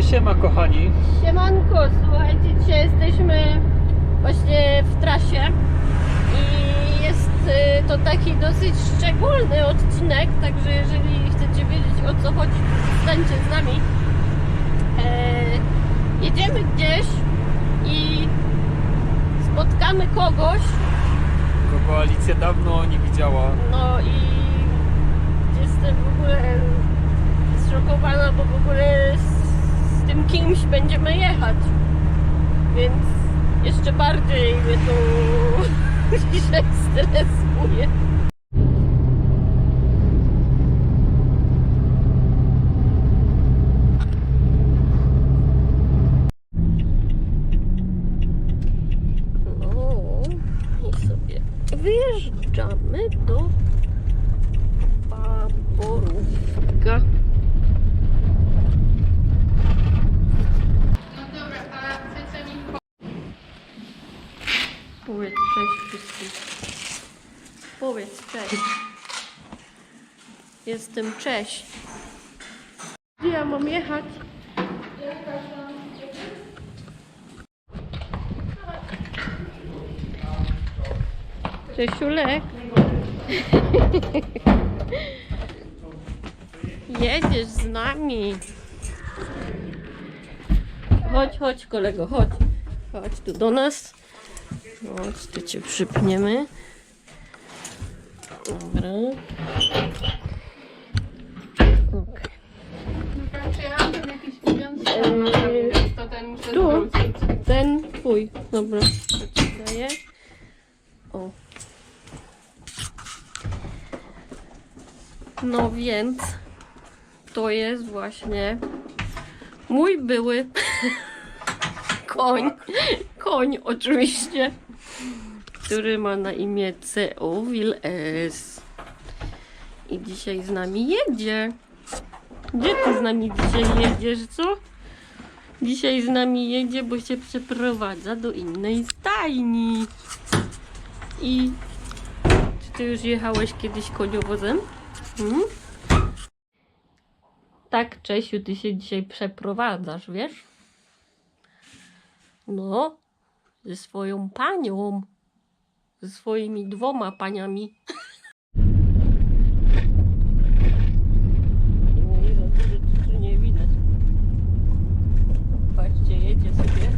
No siema kochani. Siemanko, słuchajcie, dzisiaj jesteśmy właśnie w trasie i jest y, to taki dosyć szczególny odcinek, także jeżeli chcecie wiedzieć o co chodzi, to zostańcie z nami. E, jedziemy gdzieś i spotkamy kogoś, Kogo Alicja dawno nie widziała. no i jestem w ogóle zszokowana, bo w ogóle tym kimś będziemy jechać. Więc jeszcze bardziej mnie to dzisiaj stresuje. No wyjeżdżamy do Baborówka. Powiedz cześć wszystkim. Powiedz cześć. Jestem cześć. Gdzie ja mam jechać? Czesiulek. Jedziesz z nami. Chodź, chodź kolego, chodź. Chodź tu do nas. Chodź, tu cię przypniemy. Dobra. Okej. Przyjechałam tam jakiś mówiąc, więc to ten muszę tu? zwrócić. Ten twój. Dobra, to ci daję. O. No więc to jest właśnie mój były koń. Koń oczywiście, który ma na imię CO S. I dzisiaj z nami jedzie. Gdzie ty z nami dzisiaj jedziesz, co? Dzisiaj z nami jedzie, bo się przeprowadza do innej stajni. I czy ty już jechałeś kiedyś koniowozem? Hmm? Tak, Czesiu, ty się dzisiaj przeprowadzasz, wiesz? No, ze swoją panią. Ze swoimi dwoma paniami. Nie, za dużo tu nie widać. Patrzcie, jedzie sobie.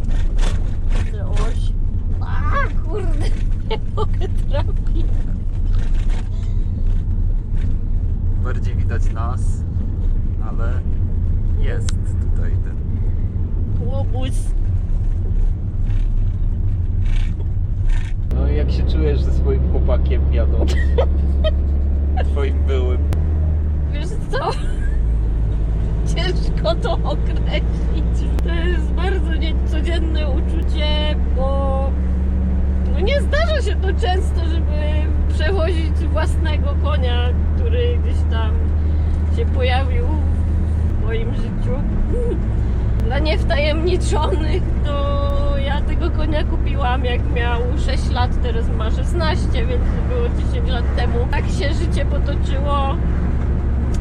Widzę oś. A kurde, nie mogę trafić. Bardziej widać nas, ale jest tutaj ten. Łobuz. No i jak się czujesz ze swoim chłopakiem jadą? Twoim byłym. Wiesz co? Ciężko to określić. To jest bardzo niecodzienne uczucie, bo no nie zdarza się to często, żeby przewozić własnego konia, który gdzieś tam się pojawił w moim życiu. Dla niewtajemniczonych to ja tego konia kupiłam jak miał 6 lat, teraz ma 16, więc było 10 lat temu. Tak się życie potoczyło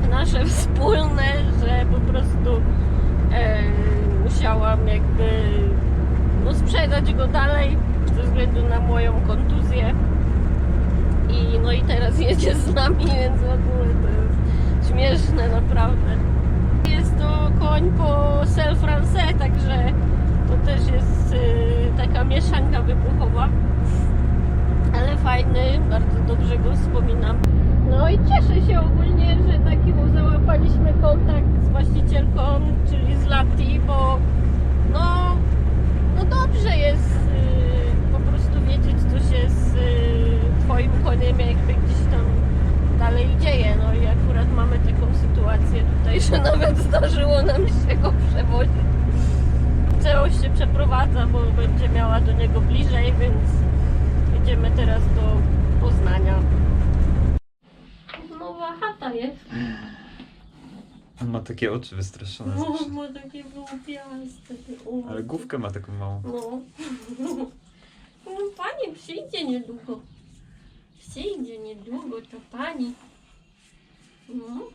nasze wspólne, że po prostu e, musiałam jakby no, sprzedać go dalej ze względu na moją kontuzję. I no i teraz jedzie z nami, więc w ogóle to jest śmieszne naprawdę. Jest to koń po Sel France, także to też jest y, taka mieszanka wybuchowa. Ale fajny, bardzo dobrze go wspominam. No i cieszę się ogólnie, że taki załapaliśmy kontakt z właścicielką, czyli z Lati, bo no, no dobrze jest y, po prostu wiedzieć, co się z y, Twoim koniem jakby gdzieś tam dalej dzieje. No i akurat mamy taką sytuację tutaj, że nawet zdarzyło nam się go przewozić. Całość się przeprowadza, bo będzie miała do niego bliżej, więc jedziemy teraz do Poznania. Nowa chata jest. On ma takie oczy wystraszone. No, zawsze. ma takie wyłupiaste. Ale główkę ma taką małą. No. No pani przyjdzie niedługo. Przyjdzie niedługo to pani. No.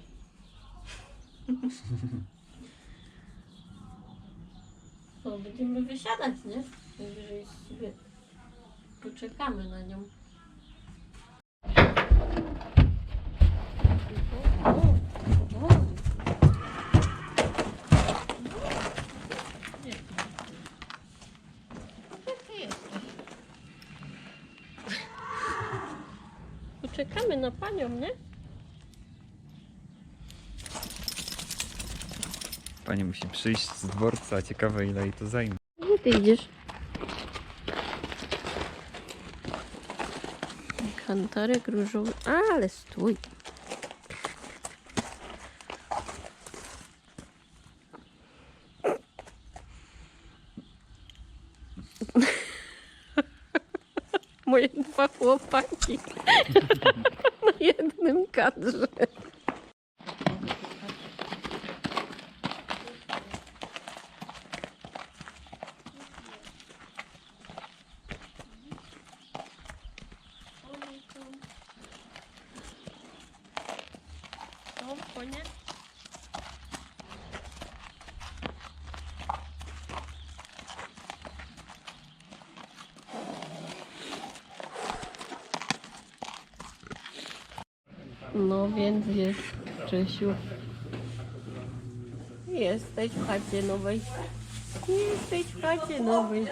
co, będziemy wysiadać, nie? Najwyżej sobie poczekamy na nią. O, o, o. Nie. Gdzie ty jesteś? Poczekamy na panią, nie? Pani musi przyjść z dworca, ciekawe ile jej to zajmie. Gdzie ty idziesz? Kantarek różowy. Ale stój. Chłopaki na jednym kadrze. O, konie. No więc jest, Czesiu. Jesteś w chacie nowej. Jesteś w chacie nowej.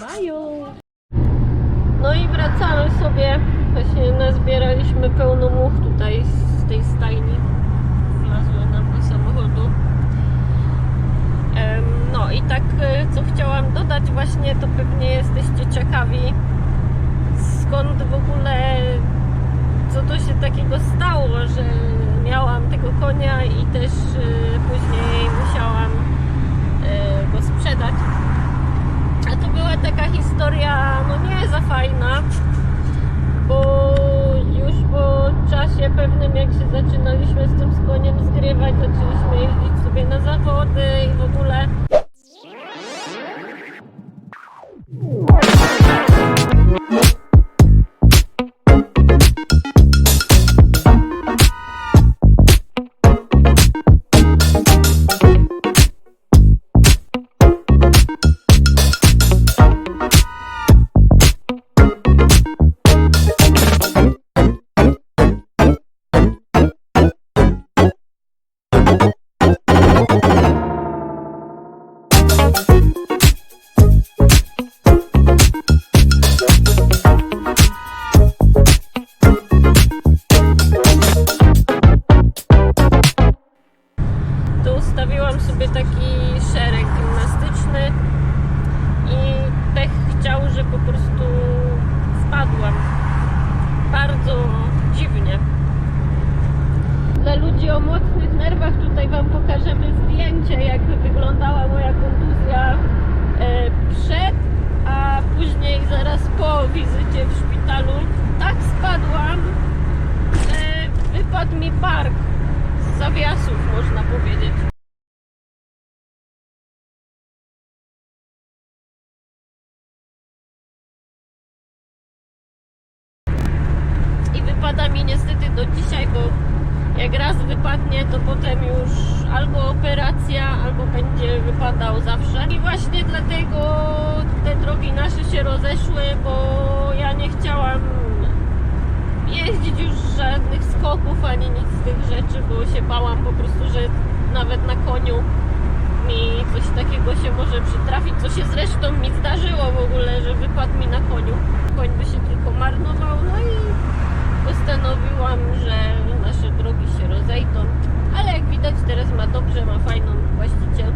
Bajo. No i wracamy sobie. Właśnie nazbieraliśmy pełno much tutaj z tej stajni. Wlazły nam do samochodu. No i tak, e, co chciałam dodać właśnie, to pewnie jesteście ciekawi, skąd w ogóle, co to się takiego stało, że miałam tego konia i też e, później musiałam e, go sprzedać. A to była taka historia, no nie za fajna, bo już po czasie pewnym, jak się zaczynaliśmy z tym koniem zgrywać, zaczęliśmy jeździć sobie na zawody po wizycie w szpitalu. Tak spadłam, że wypadł mi bark z zawiasów, można powiedzieć. I wypada mi niestety do dzisiaj, bo jak raz wypadnie, to potem już albo operacja, albo będzie wypadał zawsze. I właśnie dlatego te drogi nasze się rozeszły, bo ja nie chciałam jeździć już żadnych skoków ani nic z tych rzeczy, bo się bałam po prostu, że nawet na koniu mi coś takiego się może przytrafić, co się zresztą mi zdarzyło w ogóle, że wypadł mi na koniu. Koń by się tylko marnował, no i postanowiłam, że nasze drogi się rozejdą, ale jak widać teraz ma dobrze, ma fajną właścicielkę.